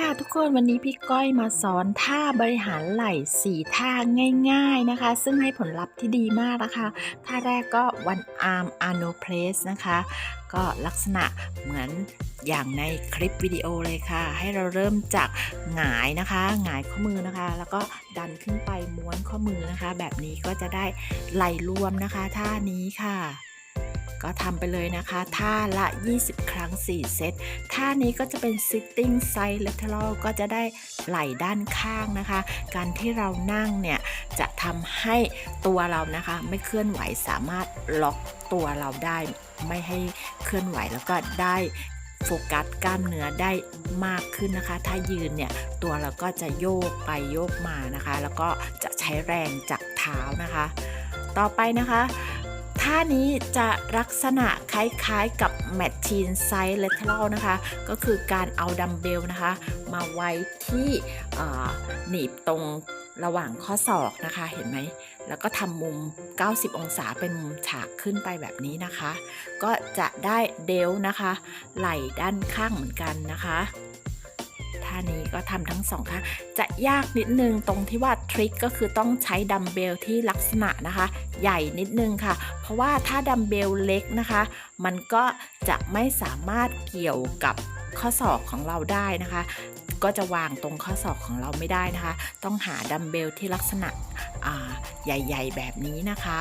ค่ะทุกคนวันนี้พี่ก้อยมาสอนท่าบริหารไหล่สี่ท่าง่าย ๆนะคะ ซึ่งให้ผลลัพธ์ที่ดีมากนะคะท่าแรกก็ one arm arno press นะคะ ก็ลักษณะเหมือนอย่างในคลิปวิดีโอเลยค่ะ ให้เราเริ่มจากหงายนะคะหงายข้อมือนะคะ แล้วก็ดันขึ้นไปม้วนข้อมือนะคะ แบบนี้ก็จะได้ไหล่รวมนะคะ ท่านี้ค่ะ ก็ทำไปเลยนะคะท่าละ 20 ครั้ง 4 เซตท่านี้ก็จะเป็น sitting side lateral ก็จะได้ไหล่ด้านข้างนะคะ การที่เรานั่งเนี่ย จะทำให้ตัวเรานะคะ ไม่เคลื่อนไหวสามารถล็อกตัวเราได้ไม่ให้เคลื่อนไหวแล้วก็ได้โฟกัสกล้ามเนื้อได้มากขึ้นนะคะ ถ้ายืนเนี่ยตัวเราก็จะโยกไปโยกมานะคะ แล้วก็จะใช้แรงจากเท้านะคะ ต่อไปนะคะ ท่านี้จะลักษณะคล้ายๆกับแมชชีนไซส์เลทเทอรัลนะคะ ก็คือการเอาดัมเบลนะคะ มาไว้ที่หนีบตรงระหว่างข้อศอกนะคะเห็นไหม แล้วก็ทำมุม 90 องศาเป็นมุมฉากขึ้นไปแบบนี้นะคะ ก็จะได้เดลนะคะ ไหล่ด้านข้างเหมือนกันนะคะ ท่านี้ก็ทำทั้งสองค่ะจะยากนิดนึงตรงที่ว่าทริคก็คือต้องใช้ดัมเบลที่ลักษณะนะคะ ใหญ่นิดนึงค่ะ เพราะว่าถ้าดัมเบลเล็กนะคะ มันก็จะไม่สามารถเกี่ยวกับข้อศอกของเราได้นะคะ ก็จะวางตรงข้อศอกของเราไม่ได้นะคะ ต้องหาดัมเบลที่ลักษณะใหญ่ ๆ แบบนี้นะคะ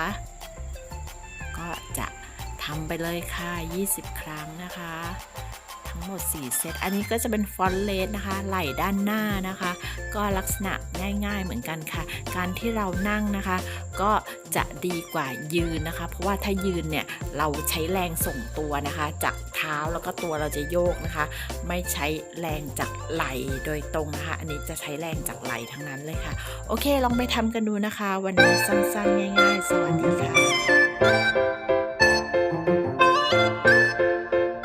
ก็จะทำไปเลยค่ะ 20 ครั้งนะคะ ทั้งหมด 4 เซต อันนี้ก็จะเป็นฟอนเลสนะคะ ไหล่ด้านหน้านะคะ ก็ลักษณะง่าย ๆ เหมือนกันค่ะ การที่เรานั่งนะคะ ก็จะดีกว่ายืนนะคะ เพราะว่าถ้ายืนเนี่ยเราใช้แรงส่งตัวนะคะ จากเท้าแล้วก็ตัวเราจะโยกนะคะ ไม่ใช้แรงจากไหล่โดยตรงนะคะ อันนี้จะใช้แรงจากไหล่ทั้งนั้นเลยค่ะ โอเค ลองไปทำกันดูนะคะ วันนี้สั้นๆ ง่าย ๆ สวัสดี